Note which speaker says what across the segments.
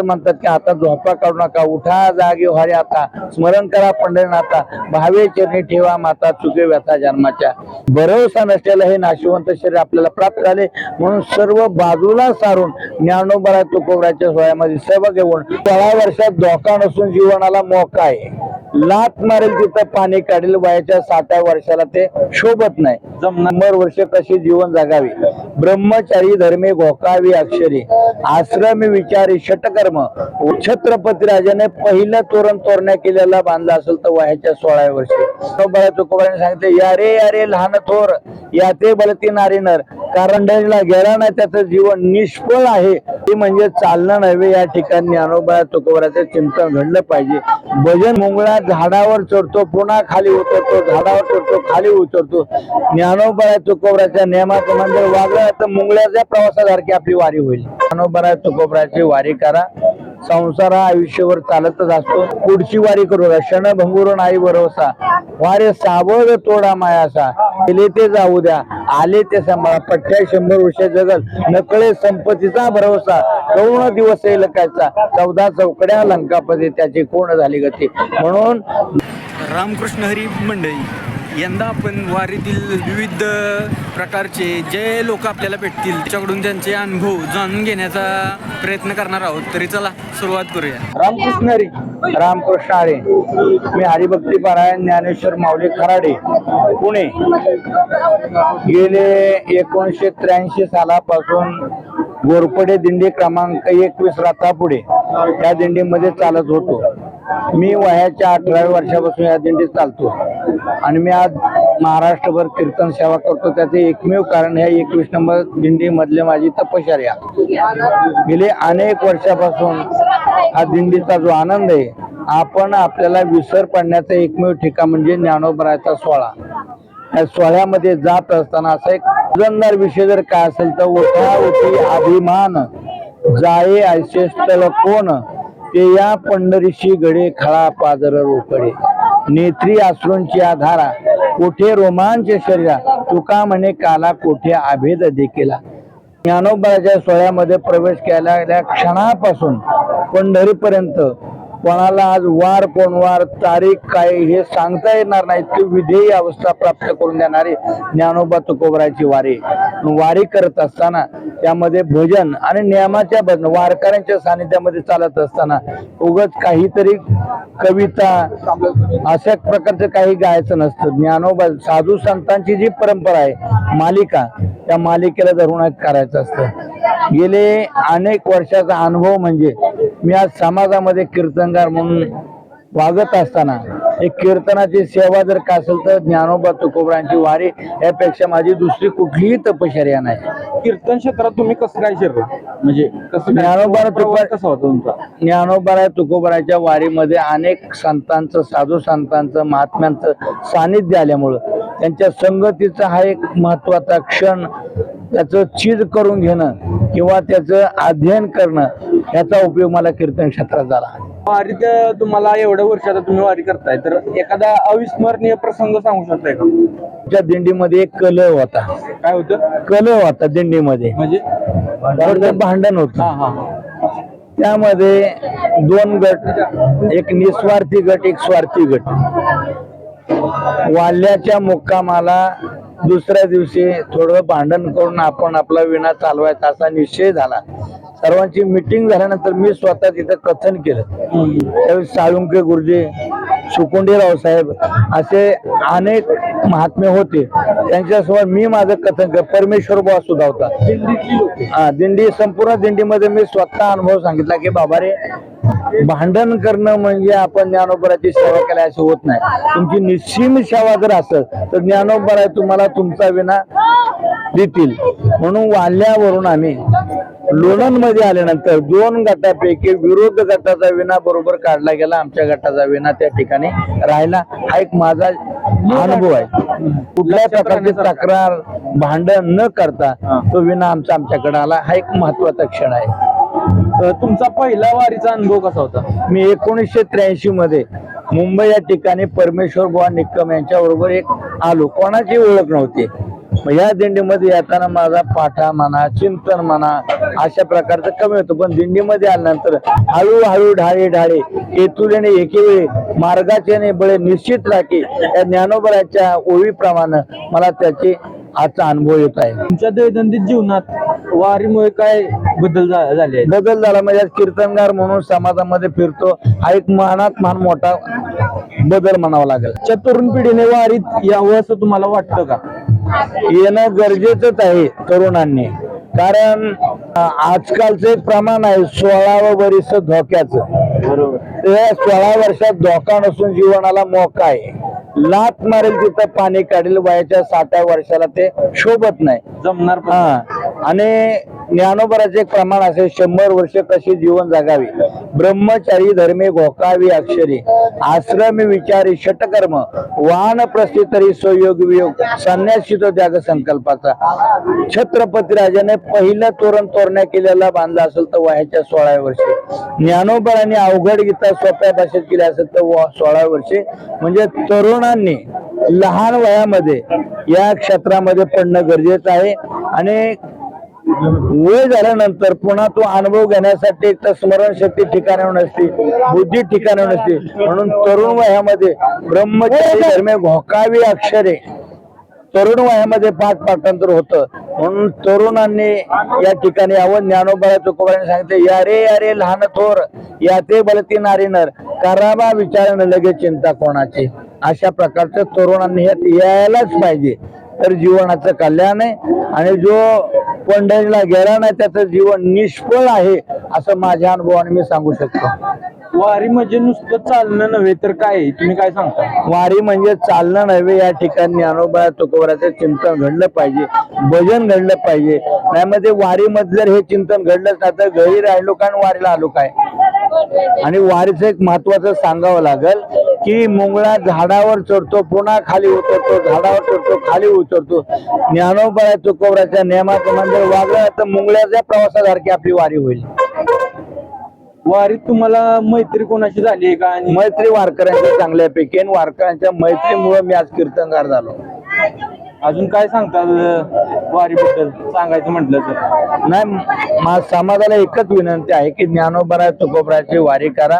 Speaker 1: म्हणतात की आता झोपा काढू नका उठा जागे व्हारे आता स्मरण करा पंढरीनाथा भावे चरणी ठेवा माता चुके व्यथा जन्माच्या. भरोसा नसलेलं हे नाशिवंत शरीर आपल्याला प्राप्त झाले म्हणून सर्व बाजूला सारून ज्ञानोबरा तुकोबराच्या सोहळ्यामध्ये सहभाग घेऊन सोळा वर्षात धोका नसून जीवनाला मोका आहे. लात मारेल तिथं पाणी काढेल. वयाच्या साठ्या वर्षाला ते शोभत नाही. शंभर वर्ष कशी जीवन जगावे? ब्रह्मचारी धर्मे घोकावी अक्षरी. आश्रमी विचारी षटकर्म. छत्रपती राजाने पहिलं तोरण तोरण्या केलेला बांधला असेल तर वयाच्या सोळाव्या वर्षी. तुकोबाने सांगितले या रे या रे लहान थोर. या ते बलती नारी नर कारण गेला नाही त्याचं जीवन निष्फळ आहे. ते म्हणजे चालणं नव्हे या ठिकाणी ज्ञानोबा तुकोबराचं चिंतन घडलं पाहिजे. भजन मुंगळा झाडावर चढतो पुन्हा खाली उतरतो झाडावर चढतो खाली उतरतो. ज्ञानोबा तुकोबराच्या नियमाप्रमाणे जर वागलं तर मुंगळ्याच्या प्रवासासारखी आपली वारी होईल. ज्ञानोबा तुकोबराची वारी करा. संसार हा चालतच असतो. पुढची वारी करू नका. क्षण नाही भरोसा. वारे सावध तोडा मायासा. गेले ते जाऊ द्या. आले ते सांभाळा. पठ्या शंभर वर्ष जगल. नकळे संपत्तीचा भरोसा. करुण दिवस येईल कायचा. चौदा चौकड्या लंकापती त्याची कोण झाली गती? म्हणून
Speaker 2: रामकृष्ण हरी मंडळी. यंदा आपण वारीतील विविध प्रकारचे जे लोक आपल्याला भेटतील त्याच्याकडून त्यांचे अनुभव जाणून घेण्याचा प्रयत्न करणार आहोत. तरी चला सुरुवात करूया.
Speaker 1: रामकृष्ण हरी रामकृष्ण हरी मी हरिभक्ती पारायण ज्ञानेश्वर माऊली खराडे पुणे. गेले एकोणीसशे त्र्याऐंशी सालापासून गोरपडे दिंडी क्रमांक एकवीस रातापुढे या दिंडीमध्ये चालत होतो. मी वयाच्या अठराव्या वर्षापासून या दिंडीत चालतो. आणि मी आज महाराष्ट्रभर कीर्तन सेवा करतो. त्याचे एकमेव कारण ह्या एकवीस नंबर दिंडीमधल्या माझी तपश्चर्या. गेले अनेक वर्षापासून हा दिंडीचा जो आनंद आहे आपण आपल्याला विसर पडण्याचं एकमेव ठिकाण म्हणजे ज्ञानोबराचा सोहळा. या सोहळ्यामध्ये जात असताना असा एक वजनदार विषय जर काय असेल तर उठा उठी अभिमान जाये ऐसे कोण? ते या पंढरीशी गडे खळा पाजर रोकडे नेत्री अश्रूंची आधारा कोठे रोमांच शरीरा? तुका म्हणे काला कोठे अभेद देखीला. ज्ञानोबाच्या सोहळ्यामध्ये प्रवेश केलेल्या क्षणापासून पंढरीपर्यंत कोणाला आज वार कोण वार तारीख काय हे सांगता येणार नाही इतकी विधेयी अवस्था प्राप्त करून देणारी ज्ञानोबा तुकोबराची वारी. वारी करत असताना त्यामध्ये भजन आणि नियमाच्या भजन वारकऱ्यांच्या सानिध्यामध्ये चालत असताना उगच काहीतरी कविता अशा प्रकारचं काही गायचं नसतं. ज्ञानोबा साधू संतांची जी परंपरा आहे मालिका त्या मालिकेला धरून करायचं असतं. गेले अनेक वर्षाचा अनुभव म्हणजे मी आज समाजामध्ये कीर्तनकार म्हणून वागत असताना एक कीर्तनाची सेवा जर का असेल तर ज्ञानोबा तुकोबरांची वारी यापेक्षा माझी दुसरी कुठलीही तपश्चर्या नाही.
Speaker 3: कीर्तन क्षेत्रात तुम्ही कसं काय शिरला? म्हणजे कसं?
Speaker 1: ज्ञानोबा
Speaker 3: प्रवास कसा होता तुमचा?
Speaker 1: ज्ञानोबा तुकोबराच्या वारीमध्ये अनेक संतांचं साधू संतांचं महात्म्यांचं सानिध्य आल्यामुळं त्यांच्या संगतीचा हा एक महत्त्वाचा क्षण त्याचं चीज करून घेणं किंवा त्याचं अध्ययन करणं याचा उपयोग मला कीर्तन क्षेत्रात झाला.
Speaker 3: वारीत तुम्हाला एवढ्या वर्ष आता तुम्ही वारी करताय. तर एखादा अविस्मरणीय प्रसंग सांगू शकताय का?
Speaker 1: त्या दिंडीमध्ये एक कलह होता.
Speaker 3: काय होतं?
Speaker 1: कलह होता दिंडीमध्ये.
Speaker 3: म्हणजे?
Speaker 1: भांडण होत.
Speaker 3: हा हा
Speaker 1: त्यामध्ये दोन गट एक निस्वार्थी गट एक स्वार्थी गट. वाल्याच्या मुक्कामाला दुसऱ्या दिवशी थोडं भांडण करून आपण आपला विणा चालवायचा असा निश्चय झाला. सर्वांची मिटिंग झाल्यानंतर मी स्वतः तिथं कथन केलं. त्यावेळी साळुंके गुरुजी सुकुंडीराव साहेब असे अनेक महात्मे होते. त्यांच्यासमोर मी माझं कथन केलं. परमेश्वर बुवा सुद्धा होता हा दिंडी संपूर्ण दिंडीमध्ये मी स्वतः अनुभव सांगितला की बाबा रे भांडण करणं म्हणजे आपण ज्ञानोबराची सेवा केल्या अशी होत नाही. तुमची निश्चिम सेवा जर असेल तर ज्ञानोबरा तुम्हाला तुमचा विना देतील. म्हणून वाल्यावरून आम्ही लोणंदमध्ये आल्यानंतर दोन गटापैकी विरोध गटाचा विना बरोबर काढला गेला. आमच्या गटाचा विना त्या ठिकाणी राहिला. हा एक माझा अनुभव आहे. कुठल्याही प्रकारची तक्रार भांडण न करता तो विना आमचा आमच्याकडे आला. हा एक महत्त्वाचा क्षण आहे.
Speaker 3: तुमचा पहिला वारीचा अनुभव कसा होता?
Speaker 1: मी एकोणीसशे त्र्याऐंशी मध्ये मुंबई या ठिकाणी परमेश्वर बुवा निक्कम यांच्या बरोबर एक आलो. कोणाची ओळख नव्हती? मग या दिंडीमध्ये येताना माझा पाठा म्हणा चिंतन म्हणा अशा प्रकारचं कमी होतं. पण दिंडीमध्ये आल्यानंतर हळूहळू ढाळे ढाळे येतुलेने एके वेळी मार्गाचे बळे निश्चित राखी या ज्ञानोबराच्या ओळीप्रमाणे मला त्याची आजचा अनुभव येत आहे.
Speaker 3: तुमच्या दैनंदिन जीवनात वारीमुळे काय बदल झाले
Speaker 1: बदल झाला म्हणजे आज कीर्तनगार म्हणून समाजामध्ये फिरतो. हा एक महानात महान मोठा बदल म्हणावा लागेल.
Speaker 3: तरुण पिढीने वारीत यावं असं तुम्हाला वाटतं का?
Speaker 1: येणं गरजेचंच आहे तरुणांनी. कारण आजकालचं एक प्रमाण आहे सोळावं वरीस धोक्याचं.
Speaker 3: बरोबर.
Speaker 1: त्या सोळा वर्षात धोका नसून जीवनाला मोका आहे. लात मारेल तिथं पाणी काढेल वयाच्या साठव्या वर्षाला ते शोभत नाही.
Speaker 3: जमणार
Speaker 1: आणि ज्ञानोबराचे प्रमाण असे शंभर वर्ष कशी जीवन जगावे? ब्रह्मचारी धर्मे घोकावी अक्षरी. आश्रम विचारी षटकर्म. वाहन प्रस्थितरी स्वयोग वियोग. संन्यासी तो त्याग संकल्पाचा. छत्रपती राजाने पहिलं तोरण तोरण्या केलेला बांधला असेल तर वयाच्या सोळाव्या वर्षी. ज्ञानोबराने अवघड गीता सोप्या भाषेत केली असेल तर व- सोळाव्या वर्षी. म्हणजे तरुणांनी लहान वयामध्ये या क्षेत्रामध्ये पडणं गरजेचं आहे. आणि वय झाल्यानंतर पुन्हा तो अनुभव घेण्यासाठी एक तर स्मरणशक्ती ठिकाणावर नसते बुद्धी ठिकाणावर नसते म्हणून तरुण वयामध्ये ब्रह्मचारी धर्मे घोकावी अक्षरे तरुण वयामध्ये पाठ पाठांतर होतं. म्हणून तरुणांनी या ठिकाणी यावं ज्ञानोबा तुकोबाने सांगितले या रे या रे लहान थोर या ते बलती नारी नर करावा विचारानं लगेच चिंता कोणाची? अशा प्रकारचं तरुणांनी यात यायलाच पाहिजे. तर जीवनाचं कल्याण आहे. आणि जो पंढरीला गेला नाही त्याचं जीवन निष्फळ आहे असं माझ्या अनुभवाने मी सांगू शकतो.
Speaker 3: वारी म्हणजे नुसतं चालणं नव्हे तर काय? तुम्ही काय सांगता?
Speaker 1: वारी म्हणजे चालणं नव्हे या ठिकाणी ज्ञानोबा तुकोबराचं चिंतन घडलं पाहिजे भजन घडलं पाहिजे. नाही मध्ये वारी मध्ये जर हे चिंतन घडलंच नाही तर घरी राहिलो का आणि वारीला आलो काय? आणि वारीचं एक महत्वाचं सांगावं लागेल की मुंगळा झाडावर चढतो पुन्हा खाली उतरतो झाडावर चढतो खाली उतरतो. ज्ञानोबा तुकोबराच्या नियमाप्रमाणे जर वागलं तर मुंगळ्याच्या प्रवासासारखी आपली वारी होईल.
Speaker 3: वारीत तुम्हाला मैत्री कोणाशी झाली आहे का? आणि
Speaker 1: मैत्री वारकऱ्यांच्या चांगल्यापैकी आणि वारकऱ्यांच्या मैत्रीमुळे मी आज कीर्तनकार झालो.
Speaker 3: अजून काय सांगता वारीबद्दल? सांगायचं म्हटलं तर.
Speaker 1: नाही मा समाजाला एकच विनंती आहे की ज्ञानोबरा तुकोबराची वारी करा.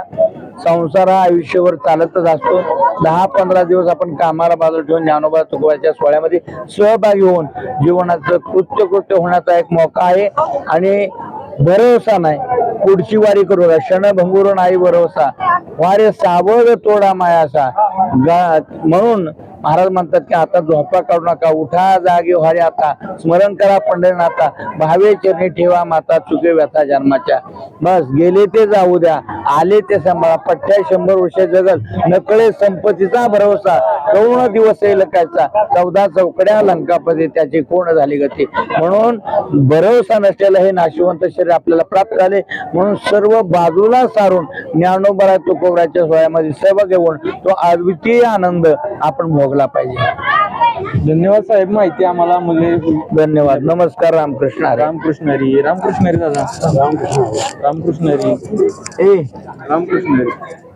Speaker 1: संसार हा आयुष्यभर चालतच असतो. दहा पंधरा दिवस आपण कामाला बाजू ठेवून ज्ञानोबा तुकोबाच्या सोहळ्यामध्ये सहभागी होऊन जीवनाचं कृत्य कृत्य होण्याचा एक मौका आहे. आणि भरोसा नाही. पुढची वारी करू का क्षण नाही भरोसा. वारे सावध तोडा मायासा गा- म्हणून महाराज म्हणतात की आता झोपा काढू नका उठा जागे व्हारे आता स्मरण करा पंढरीनाथा भावे चरणी ठेवा माता चुके व्यथा जन्माच्या. बस गेले ते जाऊ द्या आले ते सांभाळा पठ्ठ्या शंभर वर्ष जगल नकळे संपत्तीचा भरोसा करुण दिवस येईल कायचा चौदा चौकड्या लंकापती त्याची कोण झाली गती? म्हणून भरोसा नसलेलं हे नाशिवंत शरीर आपल्याला प्राप्त झाले म्हणून सर्व बाजूला सारून ज्ञानोबरा तुकोबराच्या सोहळ्यामध्ये सेवा घेऊन तो अद्वितीय आनंद आपण भोगला पाहिजे.
Speaker 3: धन्यवाद साहेब माहिती आम्हाला म्हणजे
Speaker 1: धन्यवाद. नमस्कार रामकृष्ण.
Speaker 3: रामकृष्ण हरी. रामकृष्ण हरी दादा. रामकृष्ण रामकृष्ण हरी.
Speaker 1: ए.
Speaker 3: रामकृष्ण हरी.